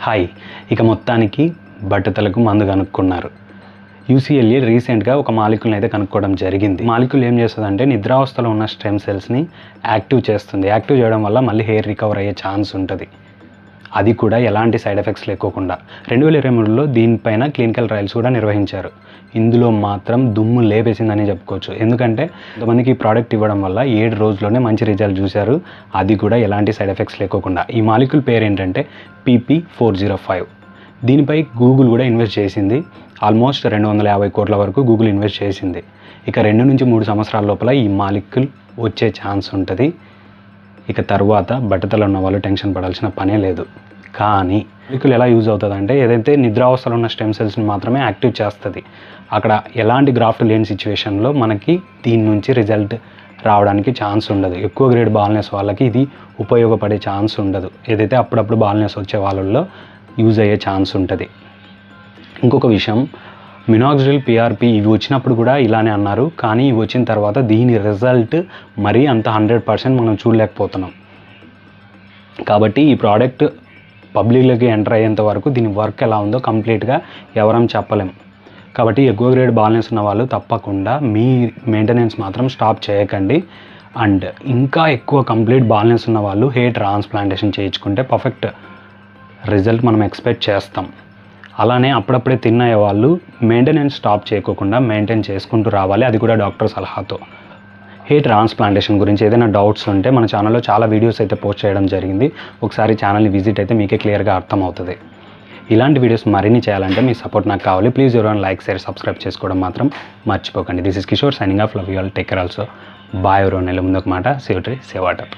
Hi. ఇక మొత్తానికి బట్టతలకు మందు కనుక్కున్నారు. యూసీఎల్ఏ రీసెంట్గా ఒక మాలిక్యూల్ని అయితే కనుక్కోవడం జరిగింది. మాలిక్యూల్ ఏం చేస్తుందంటే నిద్రావస్థలో ఉన్న స్టెమ్ సెల్స్ని యాక్టివ్ చేస్తుంది. యాక్టివ్ చేయడం వల్ల మళ్ళీ హెయిర్ రికవర్ అయ్యే ఛాన్స్ ఉంటుంది. అది కూడా ఎలాంటి సైడ్ ఎఫెక్ట్స్ లేకోకుండా. రెండు వేల ఇరవై మూడులో దీనిపైన క్లినికల్ ట్రయల్స్ కూడా నిర్వహించారు. ఇందులో మాత్రం దుమ్ము లేపేసిందని చెప్పుకోవచ్చు. ఎందుకంటే కొంతమందికి ఈ ప్రోడక్ట్ ఇవ్వడం వల్ల ఏడు రోజుల్లోనే మంచి రిజల్ట్ చూశారు. అది కూడా ఎలాంటి సైడ్ ఎఫెక్ట్స్ లేకోకుండా. ఈ మాలిక్యూల్ పేరు ఏంటంటే పీపీ ఫోర్ జీరో ఫైవ్. దీనిపై గూగుల్ కూడా ఇన్వెస్ట్ చేసింది. ఆల్మోస్ట్ రెండు వందల యాభై కోట్ల వరకు గూగుల్ ఇన్వెస్ట్ చేసింది. ఇక రెండు నుంచి మూడు సంవత్సరాల లోపల ఈ మాలిక్యూల్ వచ్చే ఛాన్స్ ఉంటుంది. ఇక తర్వాత బట్టతలు ఉన్న వాళ్ళు టెన్షన్ పడాల్సిన పనే లేదు. కానీ మాలిక్యూల్ ఎలా యూజ్ అవుతుంది అంటే ఏదైతే నిద్రావస్థలో ఉన్న స్టెమ్ సెల్స్ని మాత్రమే యాక్టివ్ చేస్తుంది. అక్కడ ఎలాంటి గ్రాఫ్ట్ లేని సిచ్యువేషన్లో మనకి దీని నుంచి రిజల్ట్ రావడానికి ఛాన్స్ ఉండదు. ఎక్కువ గ్రేడ్ బాల్నెస్ వాళ్ళకి ఇది ఉపయోగపడే ఛాన్స్ ఉండదు. ఏదైతే అప్పుడప్పుడు బాల్నెస్ వచ్చే వాళ్ళల్లో యూజ్ అయ్యే ఛాన్స్ ఉంటుంది. ఇంకొక విషయం మినాక్సిల్ పిఆర్పి ఇవి వచ్చినప్పుడు కూడా ఇలానే అన్నారు. కానీ ఇవి వచ్చిన తర్వాత దీని రిజల్ట్ మరీ అంత హండ్రెడ్ పర్సెంట్ మనం చూడలేకపోతున్నాం. కాబట్టి ఈ ప్రోడక్ట్ పబ్లిక్లోకి ఎంటర్ అయ్యేంత వరకు దీని వర్క్ ఎలా ఉందో కంప్లీట్గా ఎవరం చెప్పలేం. కాబట్టి ఎక్కువ గ్రేడ్ బాలెన్స్ ఉన్న వాళ్ళు తప్పకుండా మీ మెయింటెనెన్స్ మాత్రం స్టాప్ చేయకండి. అండ్ ఇంకా ఎక్కువ కంప్లీట్ బాలెన్స్ ఉన్న వాళ్ళు హెయిర్ ట్రాన్స్ప్లాంటేషన్ చేయించుకుంటే పర్ఫెక్ట్ రిజల్ట్ మనం ఎక్స్పెక్ట్ చేస్తాం. అలానే అప్పుడప్పుడే తిన్నయ్యే వాళ్ళు మెయింటెనెన్స్ స్టాప్ చేయకోకుండా మెయింటైన్ చేసుకుంటూ రావాలి. అది కూడా డాక్టర్ సలహాతో. హెయిర్ ట్రాన్స్ప్లాంటేషన్ గురించి ఏదైనా డౌట్స్ ఉంటే మన ఛానల్లో చాలా వీడియోస్ అయితే పోస్ట్ చేయడం జరిగింది. ఒకసారి ఛానల్ని విజిట్ అయితే మీకే క్లియర్గా అర్థమవుతుంది. ఇలాంటి వీడియోస్ మరిన్ని చేయాలంటే మీ సపోర్ట్ నాకు కావాలి. ప్లీజ్ ఎవరైనా లైక్ షేర్ సబ్స్క్రైబ్ చేసుకోవడం మాత్రం మర్చిపోకండి. This is Kishore signing off love you all take also bye ఎవరో నెల ముందు ఒక మాట. Save tree save water